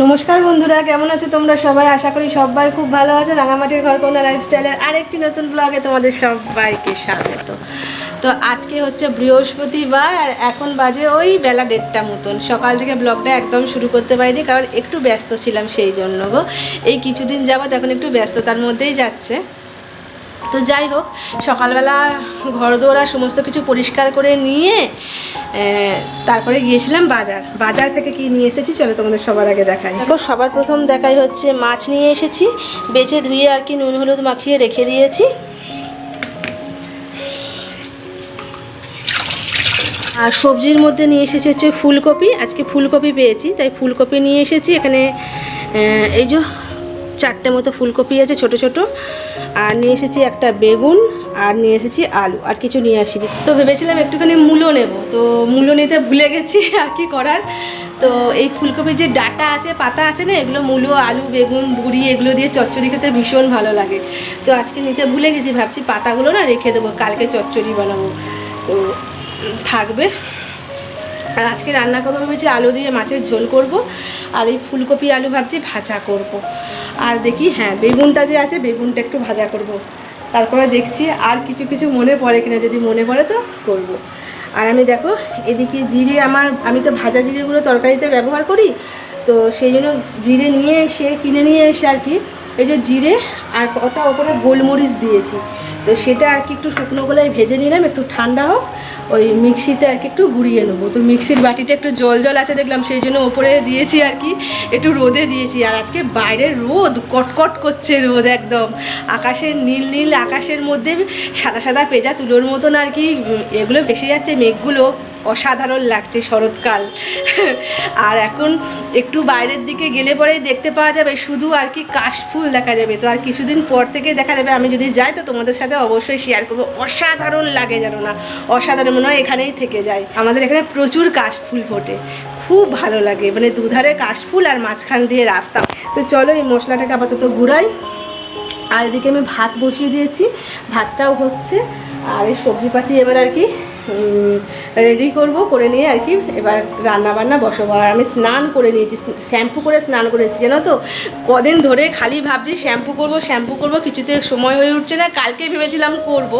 নমস্কার বন্ধুরা, কেমন আছো তোমরা সবাই? আশা করি সবাই খুব ভালো আছো। রাঙামাটির ঘর কোনা লাইফস্টাইলের আরেকটি নতুন ব্লগে তোমাদের সবাইকে স্বাগত। তো আজকে হচ্ছে বৃহস্পতিবার, আর এখন বাজে ওই বেলা দেড়টা মতন। সকাল থেকে ব্লগটা একদম শুরু করতে পারিনি, কারণ একটু ব্যস্ত ছিলাম সেই জন্য গো। এই কিছুদিন যাবৎ এখন একটু ব্যস্ততার মধ্যেই যাচ্ছে। তো যাই হোক, সকালবেলা ঘর দৌড়া সমস্ত কিছু পরিষ্কার করে নিয়ে তারপরে গিয়েছিলাম বাজার। বাজার থেকে কি নিয়ে এসেছি চলো তোমাদের সবার আগে দেখাই। দেখো, সবার প্রথম দেখাই হচ্ছে মাছ নিয়ে এসেছি। বেছে ধুয়ে আর কি নুন, হলুদ মাখিয়ে রেখে দিয়েছি। আর সবজির মধ্যে নিয়ে এসেছি হচ্ছে ফুলকপি। আজকে ফুলকপি পেয়েছি, তাই ফুলকপি নিয়ে এসেছি। এখানে এই যে চারটে মতো ফুলকপি আছে ছোট ছোট। আর নিয়ে এসেছি একটা বেগুন, আর নিয়ে এসেছি আলু, আর কিছু নিয়ে আসিনি। তো ভেবেছিলাম একটুখানি মূলো নেব। তো মূলো নিতে ভুলে গেছি, আর কি করার? তো এই ফুলকপির যে ডাটা আছে, পাতা আছে না, এগুলো মূলো, আলু, বেগুন, বুড়ি, এগুলো দিয়ে চচ্চড়ি খেতে ভীষণ ভালো লাগে। তো আজকে নিতে ভুলে গেছি, ভাবছি পাতাগুলো না রেখে দেবো, কালকে চচ্চড়ি বানাবো। তো থাকবে। আর আজকে রান্না করব ভেবেছি আলু দিয়ে মাছের ঝোল করব, আর এই ফুলকপি আলু ভাবছি ভাজা করব। আর দেখি হ্যাঁ বেগুনটা যে আছে, বেগুনটা একটু ভাজা করব। তারপরে দেখছি আর কিছু কিছু মনে পড়ে কিনা, যদি মনে পড়ে তো করব। আর আমি দেখো, এদিকে জিরে আমার, আমি তো ভাজা জিরেগুলো তরকারিতে ব্যবহার করি, তো সেই জন্য জিরে নিয়ে এসে, কিনে নিয়ে এসে আর কি, এই যে জিরে আর ওটা ওপরে গোলমরিচ দিয়েছি। তো সেটা আর কি একটু শুকনো গলায় ভেজে নিলাম, একটু ঠান্ডা হোক। ওই মিক্সিতে আর কি একটু গুঁড়িয়ে নেব। তো মিক্সির বাটিটা একটু জল জল আছে দেখলাম, সেই জন্য ওপরে দিয়েছি আর কি, একটু রোদে দিয়েছি। আর আজকে বাইরে রোদ, কটকট করছে রোদ একদম। আকাশের নীল নীল আকাশের মধ্যে সাদা সাদা পেঁজা তুলোর মতন আর কি এগুলো ভেসে যাচ্ছে মেঘগুলো। অসাধারণ লাগছে শরৎকাল। আর এখন একটু বাইরের দিকে গেলে পরেই দেখতে পাওয়া যাবে, শুধু আর কি কাশফুল দেখা যাবে। তো আর কিছুদিন পর থেকে দেখা যাবে, আমি যদি যাই তো তোমাদের সাথে অবশ্যই শেয়ার করব। অসাধারণ লাগে যেন না, অসাধারণ মনে হয় এখানেই থেকে যায়। আমাদের এখানে প্রচুর কাশফুল ফোটে, খুব ভালো লাগে। মানে দুধারে কাশফুল আর মাঝখান দিয়ে রাস্তা। তো চলো এই মশলাটাকে আপাতত ঘুরাই আর এদিকে আমি ভাত বসিয়ে দিয়েছি, ভাতটাও হচ্ছে। আর এই সবজিপাতি এবার আর কি রেডি করব, করে নিয়ে আর কি এবার রান্না বান্না বসাবো। আর আমি স্নান করে নিয়েছি শ্যাম্পু করে স্নান করেছি, জানো তো? কদিন ধরে খালি ভাবছি শ্যাম্পু করব শ্যাম্পু করব, কিছুতে সময় হয়ে উঠছে না, কালকে ভেবেছিলাম করব।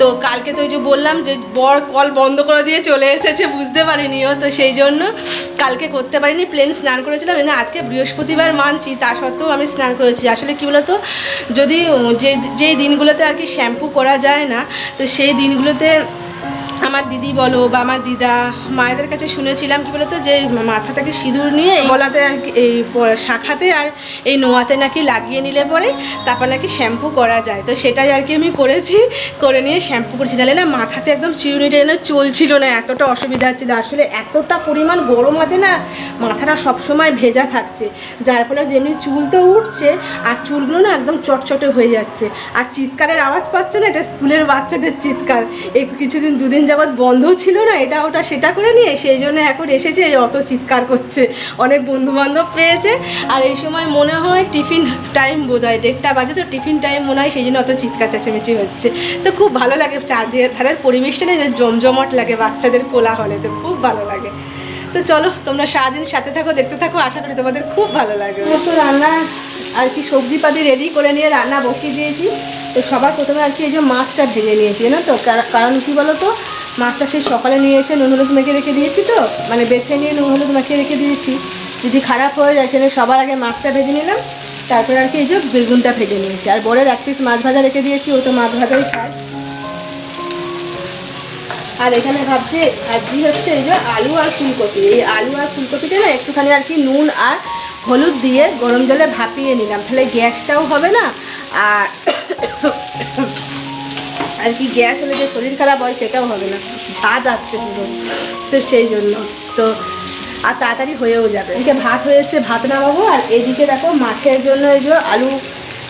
তো কালকে তো ওই যে বললাম যে বর কল বন্ধ করে দিয়ে চলে এসেছে, বুঝতে পারিনিও তো সেই জন্য কালকে করতে পারিনি প্লেন স্নান করেছিলাম। না আজকে বৃহস্পতিবার মানছি, তা সত্ত্বেও আমি স্নান করেছি। আসলে কি বলতো? যদি, যে যেই দিনগুলোতে আর কি শ্যাম্পু করা যায় না, তো সেই দিনগুলোতে আমার দিদি বলো বা আমার দিদা, মায়েদের কাছে শুনেছিলাম কি বলতো যে মাথাটাকে সিঁদুর নিয়ে গলাতে আর এই শাখাতে আর এই নোয়াতে নাকি লাগিয়ে নিলে পরে তারপর নাকি শ্যাম্পু করা যায়। তো সেটাই আর কি আমি করেছি, করে নিয়ে শ্যাম্পু করেছি। নাহলে না মাথাতে একদম চিরুনিটা যেন চলছিল না, এতটা অসুবিধা হচ্ছিল। আসলে এতটা পরিমাণ গরম আছে না, মাথাটা সবসময় ভেজা থাকছে। যার ফলে যেমনি চুল তো উঠছে, আর চুলগুলো না একদম চটচটে হয়ে যাচ্ছে। আর চিৎকারের আওয়াজ পাচ্ছে না, এটা স্কুলের বাচ্চাদের চিৎকার। এই কিছুদিন, দুদিন যাবৎ বন্ধ ছিল না, এটা ওটা সেটা করে নিয়ে সেই জন্য এখন এসেছে অত চিৎকার করছে। অনেক বন্ধু বান্ধব পেয়েছে, আর এই সময় মনে হয় টিফিন টাইম বোধ হয় দেড়টা বাজে তো টিফিন টাইম মনে হয়, সেই জন্য অত চিৎকার চেঁচামেচি হচ্ছে। তো খুব ভালো লাগে চারদিকের ধারের পরিবেশটা না জমজমাট লাগে বাচ্চাদের কোলা হলে তো খুব ভালো লাগে। তো চলো, তোমরা সারাদিন সাথে থাকো, দেখতে থাকো, আশা করি তোমাদের খুব ভালো লাগে তো রান্না আর কি সবজি পাতি রেডি করে নিয়ে রান্না বসিয়ে দিয়েছি। তো সবার প্রথমে আর কি এই যে মাছটা ভেজে নিয়েছি না তো? কার- কারণ কি বলো তো মাছটা সেই সকালে নিয়ে এসে নুন হলুদ মেখে রেখে দিয়েছি তো? মানে বেছে নিয়ে নুন হলুদ মেখে রেখে দিয়েছি। যদি খারাপ হয়ে যায় সেটা সবার আগে মাছটা ভেজে নিলাম। তারপরে আর কি এই যে বেগুনটা ভেজে নিয়েছি। আর বড়ের এক পিস মাছ ভাজা রেখে দিয়েছি, ও তো মাছ ভাজাই খায়। আর এখানে ভাবছি, আজকে হচ্ছে এই যে আলু আর ফুলকপি। এই আলু আর ফুলকপিটা না একটুখানি আর কি নুন আর হলুদ দিয়ে গরম জলে ভাপিয়ে নিলাম। তাহলে গ্যাসটাও হবে না। আর আর কি গ্যাস হলে যে শরীর খারাপ হয় সেটাও হবে না। ভাত আসছে পুরো। তো সেই জন্য। তো আর তাড়াতাড়ি হয়েও যাবে। এদিকে ভাত হয়েছে, ভাত নামাবো। আর এদিকে দেখো মাছের জন্য এই যে আলু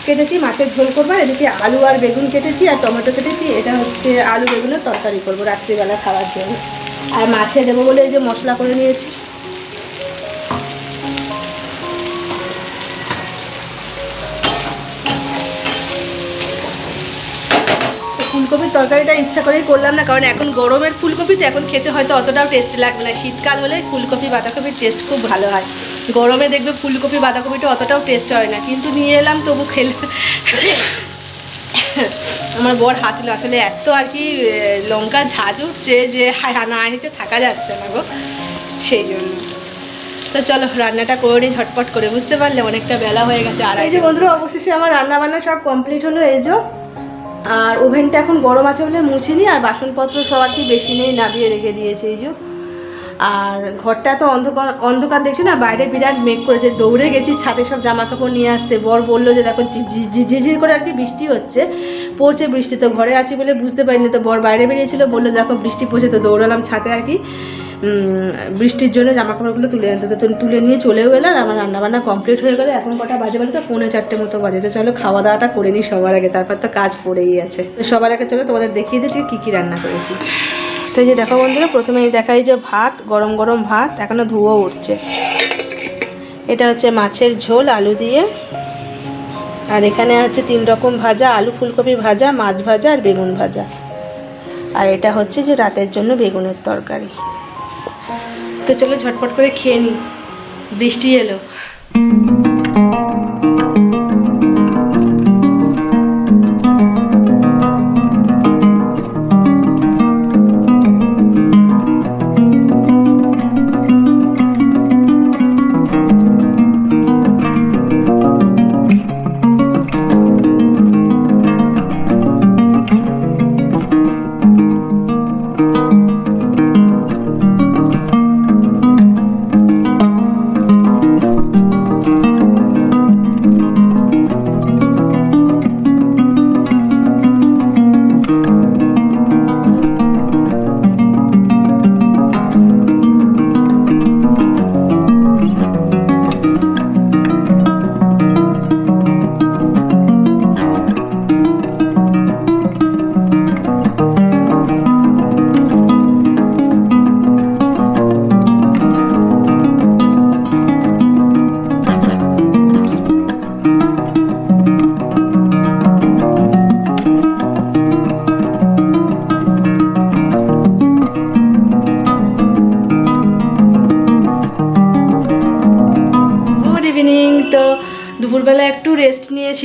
কেটেছি, মাছের ঝোল করব। এদিকে আলু আর বেগুন কেটেছি আর টমেটো কেটেছি। এটা হচ্ছে আলু বেগুনের তরকারি করব রাত্রিবেলা খাওয়ার জন্য। আর মাছে দেবো বলে এই যে মশলা করে নিয়েছি। তো ফুলকপি তরকারিটা ইচ্ছা করেই করলাম না, কারণ এখন গরমের ফুলকপি তো এখন খেতে হয়তো অতটাও টেস্ট লাগবে না। শীতকাল হলে ফুলকপি, বাঁধাকপির টেস্ট খুব ভালো হয়। গরমে দেখবে ফুলকপি, বাঁধাকপিটা অতটাও টেস্ট হয় না। কিন্তু নিয়ে এলাম, তবু খেলে আমার বর হাসলো আসলে এত আর কি লঙ্কা ঝাঁজ উঠছে যে হা- না নিচে থাকা যাচ্ছে না গো। সেই জন্য। তো চলো, রান্নাটা করে নিই, ঝটপট করে। বুঝতে পারলে অনেকটা বেলা হয়ে গেছে আর এই যে বন্ধুরা, অবশেষে আমার রান্না বান্না সব কমপ্লিট হলো, এই যে। আর ওভেনটা এখন গরম আছে বলে মুছিনি, আর বাসনপত্র সব আর কি বেশি নেই নামিয়ে রেখে দিয়েছে এই যে। আর ঘরটা তো অন্ধকার অন্ধকার দেখছি না? বাইরে বিরাট মেঘ করেছে, দৌড়ে গেছি, ছাদে সব জামা কাপড় নিয়ে আসতে। বর বলল যে, দেখো ঝিঝির করে আর কি বৃষ্টি হচ্ছে, পড়ছে বৃষ্টি, তো ঘরে আছি বলে বুঝতে পারিনি। তো বর বাইরে বেরিয়েছিল, বলল, দেখো, বৃষ্টি পড়ছে, তো দৌড়ালাম ছাদে আর কি। বৃষ্টির জন্য জামা কাপড়গুলো তুলে আনতে তো তুলে নিয়ে চলেও এলাম আমার রান্নাবান্না কমপ্লিট হয়ে গেলো। এখন কটা বাজে বলে তো পৌনে চারটে মতো বাজে। তো চলো খাওয়া দাওয়াটা করে নিই সবার আগে। তারপর তো কাজ পড়েই আছে। তো সবার আগে চলো তোমাদের দেখিয়ে দিচ্ছি কী কী রান্না করেছি। তো এই যে দেখো বন্ধুরা প্রথমেই দেখাই যে ভাত, গরম গরম ভাত এখনও ধুয়ো উঠছে। এটা হচ্ছে মাছের ঝোল, আলু দিয়ে। আর এখানে হচ্ছে তিন রকম ভাজা, আলু ফুলকপি ভাজা, মাছ ভাজা আর বেগুন ভাজা। আর এটা হচ্ছে যে রাতের জন্য বেগুনের তরকারি। তো চলো ঝটপট করে খেয়ে নিই বৃষ্টি এলো।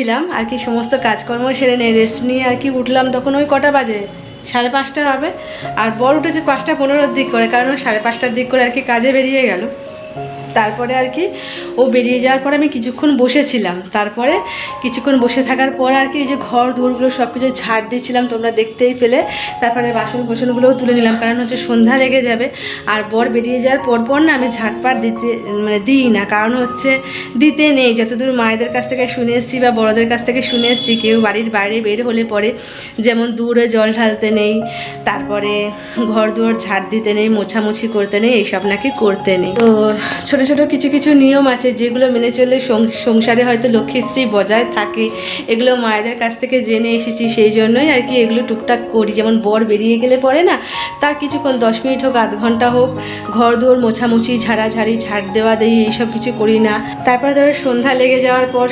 রেস্ট আর কি সমস্ত কাজকর্ম সেরে নিয়ে রেস্ট নিয়ে আর কি উঠলাম। তখন ওই কটা বাজে? সাড়ে পাঁচটা হবে। আর বড় উঠেছে পাঁচটা পনেরোর দিক করে, কারণ সাড়ে পাঁচটার দিক করে আর কি কাজে বেরিয়ে গেল। তারপরে আর কি ও বেরিয়ে যাওয়ার পরে আমি কিছুক্ষণ বসেছিলাম। তারপরে কিছুক্ষণ বসে থাকার পর আর কি এই যে ঘর দৌড়গুলো সব কিছু ঝাড় দিয়েছিলাম, তোমরা দেখতেই পেলে। তারপরে বাসন কোসনগুলোও তুলে নিলাম, কারণ হচ্ছে সন্ধ্যা লেগে যাবে। আর বর বেরিয়ে যাওয়ার পর পর না আমি ঝাড়পাট দিতে মানে দিই না, কারণ হচ্ছে দিতে নেই। যতদূর মায়েদের কাছ থেকে শুনে এসেছি বা বড়দের কাছ থেকে শুনে এসেছি, কেউ বাড়ির বাইরে বের হলে পরে যেমন দূরে জল ঢালতে নেই, তারপরে ঘর, দুয়ার ঝাড় দিতে নেই, মোছামুছি করতে নেই, এইসব নাকি করতে নেই। তো ছোট ছোট কিছু কিছু নিয়ম আছে যেগুলো মেনে চললে সংসারে হয়তো লক্ষ্মীশ্রী বজায় থাকে। এগুলো মায়েদের কাছ থেকে জেনে এসেছি সেই জন্যই আর কি এগুলো টুকটাক করি। যেমন বর বেরিয়ে গেলে পরে না? তার কিছুক্ষণ দশ মিনিট হোক, আধ ঘণ্টা হোক, ঘর দুয়ার মোছামুছি, ঝাড়াঝাড়ি, ঝাড় দেওয়া দেই, এইসব কিছু করি না। তারপরে ধরো সন্ধ্যা লেগে যাওয়ার পর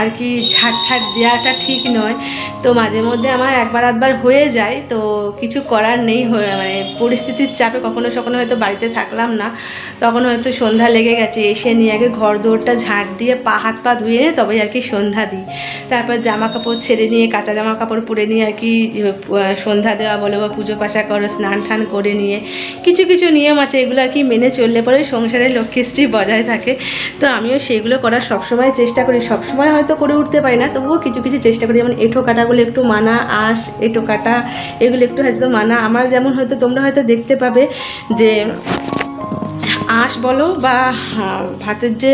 আর কি ঝাড় ঠাট দেওয়াটা ঠিক নয়। তো মাঝে মধ্যে আমার একবার আধবার হয়ে যায়। তো কিছু করার নেই মানে পরিস্থিতির চাপে কখনো সখনো হয়তো বাড়িতে থাকলাম না। তখন হয়তো সন্ধ্যা লেগে গেছে, এসে নিয়ে আগে ঘর দৌড়টা ঝাঁট দিয়ে পা, হাত পা ধুয়ে নিয়ে তবে আর কি সন্ধ্যা দিই। তারপর জামা কাপড় ছেড়ে নিয়ে, কাঁচা জামা কাপড় পরে নিয়ে আর কি সন্ধ্যা দেওয়া বলো বা পুজো পাশা করো, স্নান টান করে নিয়ে, কিছু কিছু নিয়ম আছে, এগুলো আর কি মেনে চললে পরে সংসারে লক্ষ্মীশ্রী বজায় থাকে। তো আমিও সেগুলো করার সবসময় চেষ্টা করি, সবসময় হয়তো করে উঠতে পারি না, তবুও কিছু কিছু চেষ্টা করি, যেমন এঁঠো কাটাগুলো একটু মানা, আঁশ, এঁঠো কাটা, এগুলো একটু হয়তো মানা। আমার যেমন হয়তো তোমরা হয়তো দেখতে পাবে যে আঁশ বলো বা ভাতের যে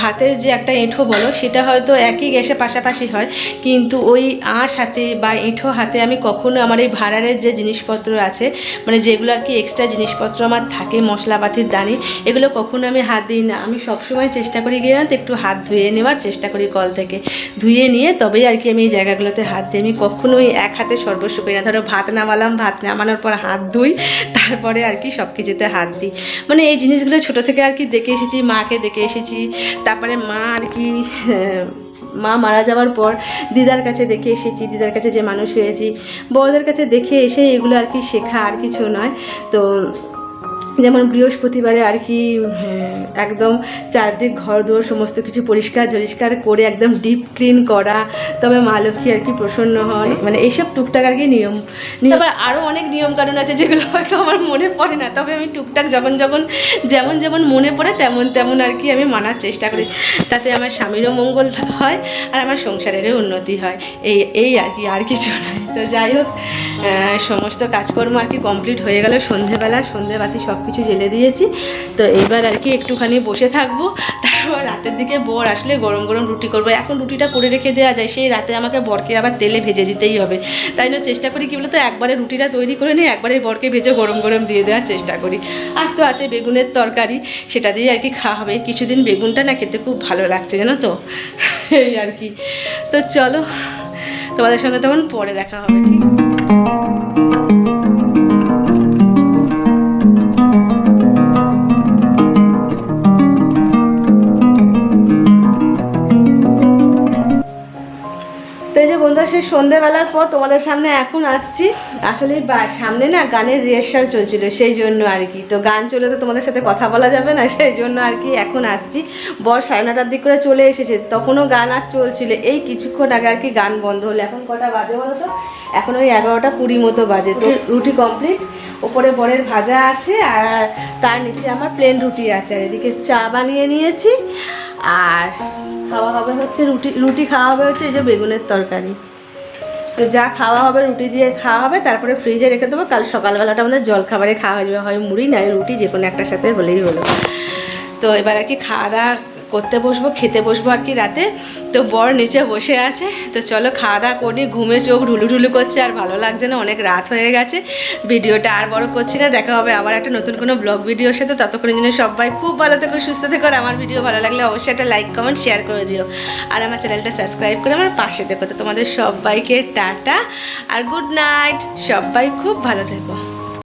ভাতের যে একটা এঁঠো বলো, সেটা হয়তো একই গ্যাসে পাশাপাশি হয়। কিন্তু ওই আঁশ হাতে বা এঁঠো হাতে আমি কখনো আমার এই ভাড়ারের যে জিনিসপত্র আছে মানে যেগুলো আর কি এক্সট্রা জিনিসপত্র আমার থাকে মশলাপাতির দানি, এগুলো কখনো আমি হাত দিই না। আমি সবসময় চেষ্টা করি গিয়ে তো একটু হাত ধুয়ে নেওয়ার চেষ্টা করি কল থেকে। ধুয়ে নিয়ে তবেই আর কি আমি এই জায়গাগুলোতে হাত দিই। আমি কখনোই এক হাতে সর্বস্ব করি না। ধরো ভাত নামালাম, ভাত নামানোর পর হাত ধুই, তারপরে আর কি সব কিছুতে হাত দিই। মানে এই জিনিসগুলো ছোট থেকে আর কি দেখে এসেছি, মাকে দেখে এসেছি। তারপরে মা আর কি মা মারা যাওয়ার পর দিদার কাছে দেখে এসেছি, দিদার কাছে যে মানুষ হয়েছি। বড়দের কাছে দেখে এসে এগুলো আর কি শেখা আর কিছু নয়। তো যেমন বৃহস্পতিবারে আর কি হ্যাঁ, একদম চারদিক ঘর দোর সমস্ত কিছু পরিষ্কার জরিষ্কার করে একদম ডিপ ক্লিন করা তবে মা লক্ষ্মী আর কি প্রসন্ন হন। মানে এইসব টুকটাক আর কি নিয়ম আবার আরও অনেক নিয়ম কানুন আছে যেগুলো হয়তো আমার মনে পড়ে না তবে আমি টুকটাক যখন যখন যেমন যেমন মনে পড়ে তেমন তেমন আর কি আমি মানার চেষ্টা করি। তাতে আমার স্বামীরও মঙ্গল হয় আর আমার সংসারেরও উন্নতি হয়। এই এই আর কি আর কিছু নয়। তো যাই হোক সমস্ত কাজকর্ম আর কি কমপ্লিট হয়ে গেল। সন্ধেবেলা সন্ধেবাতি সব কিছু জেলে দিয়েছি। তো এইবার আর কি একটুখানি বসে থাকব। তারপর রাতের দিকে বর আসলে গরম গরম রুটি করব। এখন রুটিটা করে রেখে দেওয়া যায়। সেই রাতে আমাকে বরকে আবার তেলে ভেজে দিতেই হবে। তাই জন্য চেষ্টা করি, কি বলতো, একবারে রুটিটা তৈরি করে নিই একবারে বরকে ভেজে গরম গরম দিয়ে দেওয়ার চেষ্টা করি। আর তো আছে বেগুনের তরকারি। সেটা দিয়ে আর কি খাওয়া হবে। কিছুদিন বেগুনটা না খেতে খুব ভালো লাগছে, জানো তো? এই আর কি। তো চলো, তোমাদের সঙ্গে তখন পরে দেখা হবে, ঠিক? এই যে বন্ধুরা, সেই সন্ধেবেলার পর তোমাদের সামনে এখন আসছি। আসলে সামনে না গানের রিহার্সাল চলছিল, সেই জন্য আর কি। তো গান চলে তো তোমাদের সাথে কথা বলা যাবে না, সেই জন্য আর কি এখন আসছি। বর সাড়ে নটার দিক করে চলে এসেছে, তখনও গান আর চলছিল। এই কিছুক্ষণ আগে আর কি গান বন্ধ হলো, এখন কটা বাজে বলো তো? এখন ওই এগারোটা কুড়ি মতো বাজে, তো রুটি কমপ্লিট ওপরে বরের ভাজা আছে আর তার নিচে আমার প্লেন রুটি আছে। আর এদিকে চা বানিয়ে নিয়েছি। আর খাওয়া হবে হচ্ছে রুটি রুটি খাওয়া হবে হচ্ছে এই যে বেগুনের তরকারি। তো যা খাওয়া হবে, রুটি দিয়ে খাওয়া হবে, তারপরে ফ্রিজে রেখে দেবো। কাল সকালবেলাটা আমাদের জলখাবারে খাওয়া হয়ে যাবে। হয় মুড়ি নয় রুটি, যে কোনো একটার সাথে হলেই হলো। তো এবার আর কি খাওয়া দাওয়া করতে বসবো, খেতে বসবো আর কি রাতে। তো বর নিচে বসে আছে। তো চলো খাওয়া দাওয়া করি, ঘুমে চোখ ঢুলু ঢুলু করছে আর ভালো লাগছে না, অনেক রাত হয়ে গেছে। ভিডিওটা আর বড় করছি না, দেখা হবে আবার একটা নতুন কোনো ব্লগ ভিডিওর সাথে। ততক্ষণের জন্য সবাই খুব ভালো থেকো, সুস্থ থেকো আর আমার ভিডিও ভালো লাগলে অবশ্যই একটা লাইক কমেন্ট শেয়ার করে দিও। আর আমার চ্যানেলটা সাবস্ক্রাইব করে আমার পাশে দেখো তো তোমাদের সবাইকে টাটা আর গুড নাইট সবাই খুব ভালো থেকো।